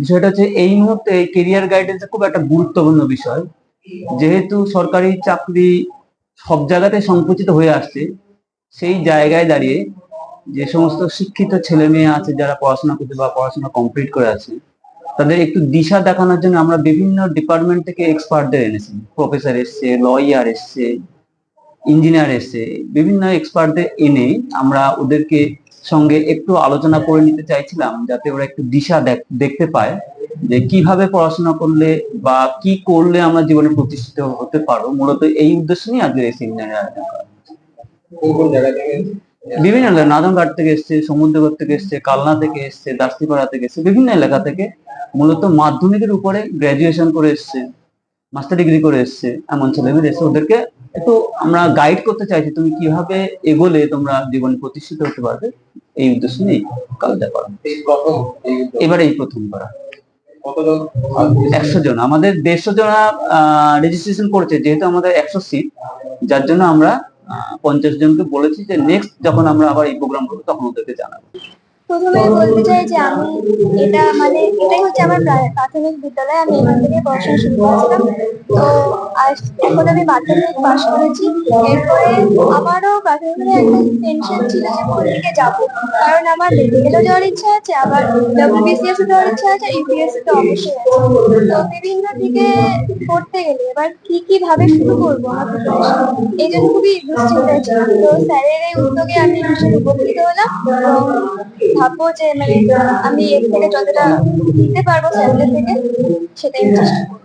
বিষয়টা হচ্ছে এই মুহূর্তে এই কেরিয়ার গাইডেন্স খুব একটা গুরুত্বপূর্ণ বিষয়। যেহেতু সরকারি চাকরি সব জায়গাতে সংকুচিত হয়ে আসছে, সেই জায়গায় দাঁড়িয়ে যে সমস্ত শিক্ষিত ছেলে মেয়ে আছে যারা পড়াশোনা করছে বা পড়াশোনা কমপ্লিট করে আছে, তাদের একটু দিশা দেখানোর জন্য আমরা বিভিন্ন ডিপার্টমেন্ট থেকে এক্সপার্টদের এনেছি। প্রফেসর এসছে লয়ার এসছে ইঞ্জিনিয়ার এসছে, বিভিন্ন এক্সপার্টদের এনে আমরা ওদেরকে সঙ্গে একটু আলোচনা করে নিতে চাইছিলাম, যাতে ওরা একটু দিশা দেখতে পায় যে কীভাবে পড়াশোনা করলে বা কি করলে আমরা জীবনে প্রতিষ্ঠিত হতে পারব। মূলত এই উদ্দেশ্য নিয়ে আজকে এই সেমিনারে আয়োজন করা বিভিন্ন এলাকা নাদনঘাট থেকে এসছে, সমুদ্রগড় থেকে এসছে, কালনা থেকে এসছে, দাস্তিপাড়া থেকে এসছে, বিভিন্ন এলাকা থেকে মূলত মাধ্যমিকের উপরে গ্রাজুয়েশন করে এসছে মাস্টার ডিগ্রি করে এসছে, এমন ছেলেমেয়েরা এসে ওদেরকে একটু আমরা গাইড করতে চাইছি, তুমি কীভাবে এগোলে তোমরা জীবনে প্রতিষ্ঠিত হতে পারবে। এই উদ্দেশ্য নিয়ে কাজটা করা এবারে এই প্রথম করা? একশো জন। আমাদের দেড়শো জনা রেজিস্ট্রেশন করেছে যেহেতু আমাদের একশো সিট যার জন্য আমরা পঞ্চাশ জনকে বলেছি যে নেক্সট যখন আমরা আবার এই প্রোগ্রাম করব তখন ওদেরকে জানাব। প্রথমে বলতে চাই যে আমি এটা মানে এটাই হচ্ছে আমার প্রা- প্রাথমিক বিদ্যালয়। আমি এখান থেকে পড়াশোনা শুরু করেছিলাম। তো এখন আমি মাধ্যমিক পাশ করেছি। এরপরে আমারও প্রাথমিকভাবে একটা টেনশন ছিল যে কোন দিকে যাব। কারণ আমার মেডিকেলও যাওয়ার ইচ্ছা আছে, আবার ডব্লিউবিসিএস যাওয়ার ইচ্ছা আছে ইউপিএসসি তো অবশ্যই আছে। তো বিভিন্ন দিকে পড়তে গেলে এবার কি কি ভাবে শুরু করব এই জন্য খুবই দুশ্চিন্তায় ছিলাম। তো স্যারের এই উদ্যোগে আমি ভীষণ উপকৃত হলাম। ভাববো যে মানে আমি এর থেকে যতটা দিতে পারব স্যারদের থেকে সেটাই চেষ্টা